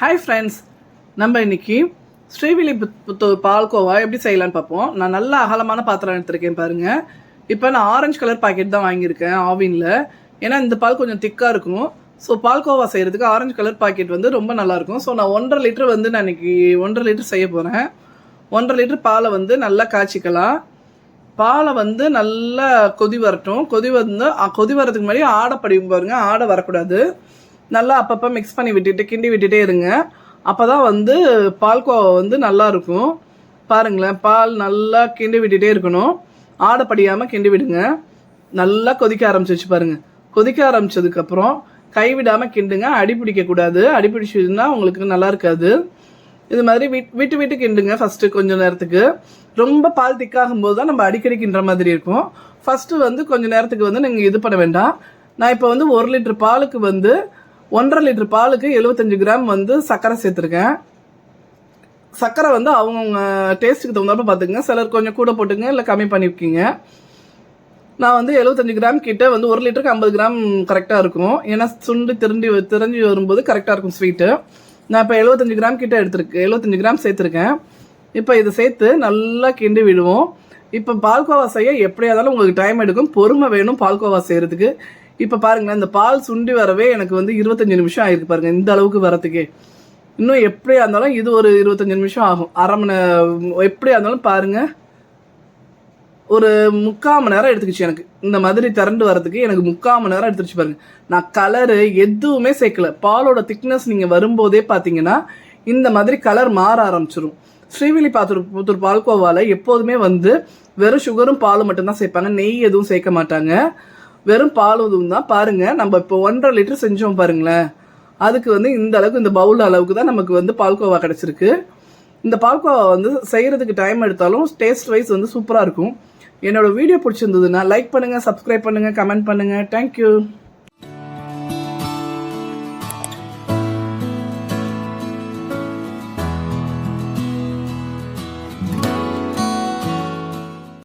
Hi friends நம்ம இன்னைக்கு ஸ்ரீவில்லிபுத்தூர் பால்கோவா எப்படி செய்யலான்னு பார்ப்போம். நான் நல்ல அகலமான பாத்திரம் எடுத்திருக்கேன் பாருங்கள் இப்போ நான் ஆரஞ்சு கலர் பாக்கெட் தான் வாங்கியிருக்கேன் ஆவினில் ஏன்னா இந்த பால் கொஞ்சம் திக்காக இருக்கும் ஸோ பால்கோவா செய்கிறதுக்கு ஆரஞ்சு கலர் பாக்கெட் வந்து ரொம்ப நல்லாயிருக்கும் ஸோ நான் ஒன்றரை லிட்டர் வந்து நான் இன்றைக்கி ஒன்றரை லிட்டர் செய்ய போகிறேன் ஒன்றரை லிட்டர் பாலை வந்து நல்லா காய்ச்சிக்கலாம். பாலை வந்து நல்லா கொதி வரட்டும். கொதி வந்து கொதி வரதுக்கு முன்னாடி ஆடை படிக்கும் பாருங்கள் ஆடை வரக்கூடாது. நல்லா அப்பப்போ மிக்ஸ் பண்ணி விட்டுட்டு கிண்டி விட்டுட்டே இருங்க. அப்போ தான் வந்து பால்கோவா வந்து நல்லா இருக்கும். பாருங்களேன் பால் நல்லா கிண்டி விட்டுட்டே இருக்கணும். ஆடப்படியாமல் கிண்டி விடுங்க. நல்லா கொதிக்க ஆரம்பிச்சிச்சு பாருங்க. கொதிக்க ஆரம்பிச்சதுக்கப்புறம் கைவிடாமல் கிண்டுங்க. அடி பிடிக்கக்கூடாது அடி பிடிச்சதுன்னா உங்களுக்கு நல்லா இருக்காது. இது மாதிரி விட் விட்டு விட்டு கிண்டுங்க ஃபஸ்ட்டு கொஞ்சம் நேரத்துக்கு. ரொம்ப பால் திக்காகும் போது தான் நம்ம அடிக்கடி கிண்டுற மாதிரி இருக்கும். ஃபஸ்ட்டு வந்து கொஞ்சம் நேரத்துக்கு வந்து நீங்கள் இது பண்ண வேண்டாம். நான் இப்போ வந்து ஒரு லிட்டர் பாலுக்கு வந்து ஒன்றரை லிட்டர் பாலுக்கு 75 கிராம் வந்து சர்க்கரை சேர்த்துருக்கேன். சர்க்கரை வந்து அவங்கவுங்க டேஸ்ட்டுக்கு தகுந்தாப்ப பார்த்துங்க சிலர் கொஞ்சம் கூட போட்டுங்க இல்லை கம்மி பண்ணிருக்கீங்க நான் வந்து 75 கிராம் கிட்ட வந்து ஒரு லிட்டருக்கு ஐம்பது கிராம் கரெக்டாக இருக்கும். ஏன்னா சுண்டு திருண்டி திரஞ்சி வரும்போது கரெக்டாக இருக்கும் ஸ்வீட்டு நான் இப்போ 75 கிராம் கிட்ட எடுத்துருக்கேன் எழுபத்தஞ்சு கிராம் சேர்த்துருக்கேன். இப்போ இதை சேர்த்து நல்லா கிண்டி விடுவோம். இப்போ பால்கோவா செய்ய எப்படியா இருந்தாலும் உங்களுக்கு டைம் எடுக்கும். பொறுமை வேணும் பால்கோவா செய்கிறதுக்கு இப்போ பாருங்களேன் இந்த பால் சுண்டி வரவே எனக்கு வந்து இருபத்தஞ்சு நிமிஷம் ஆயிருக்கு பாருங்க இந்த அளவுக்கு வரதுக்கே இன்னும் எப்படியா இருந்தாலும் இது ஒரு இருபத்தஞ்சு நிமிஷம் ஆகும். அரை மணி எப்படியா இருந்தாலும் பாருங்க ஒரு முக்கால் மணி நேரம் எடுத்துக்கிச்சு எனக்கு. இந்த மாதிரி திரண்டு வரதுக்கு எனக்கு முக்கால் மணி நேரம் எடுத்துருச்சு பாருங்க. நான் கலரு எதுவுமே சேர்க்கல. பாலோட திக்னஸ் நீங்க வரும்போதே பார்த்தீங்கன்னா இந்த மாதிரி கலர் மாற ஆரம்பிச்சிடும் ஸ்ரீவில்லி பாத்தூர் புத்தூர் பால்கோவால எப்போதுமே வந்து வெறும் சுகரும் பாலும் மட்டும்தான் சேர்ப்பாங்க. நெய் எதுவும் சேர்க்க மாட்டாங்க. வெறும் பால் இதுவும் தான். பாருங்க நம்ம இப்போ ஒன்றரை லிட்டர் செஞ்சோம் பாருங்களேன். அதுக்கு வந்து இந்த அளவுக்கு இந்த பவுல் அளவுக்கு தான் நமக்கு வந்து பால்கோவா கிடைச்சிருக்கு. இந்த பால்கோவா வந்து செய்கிறதுக்கு டைம் எடுத்தாலும் டேஸ்ட் வைஸ் வந்து சூப்பராக இருக்கும். என்னோட வீடியோ பிடிச்சிருந்ததுன்னா லைக் பண்ணுங்கள் சப்ஸ்கிரைப் பண்ணுங்கள் கமெண்ட் பண்ணுங்கள் தேங்க்யூ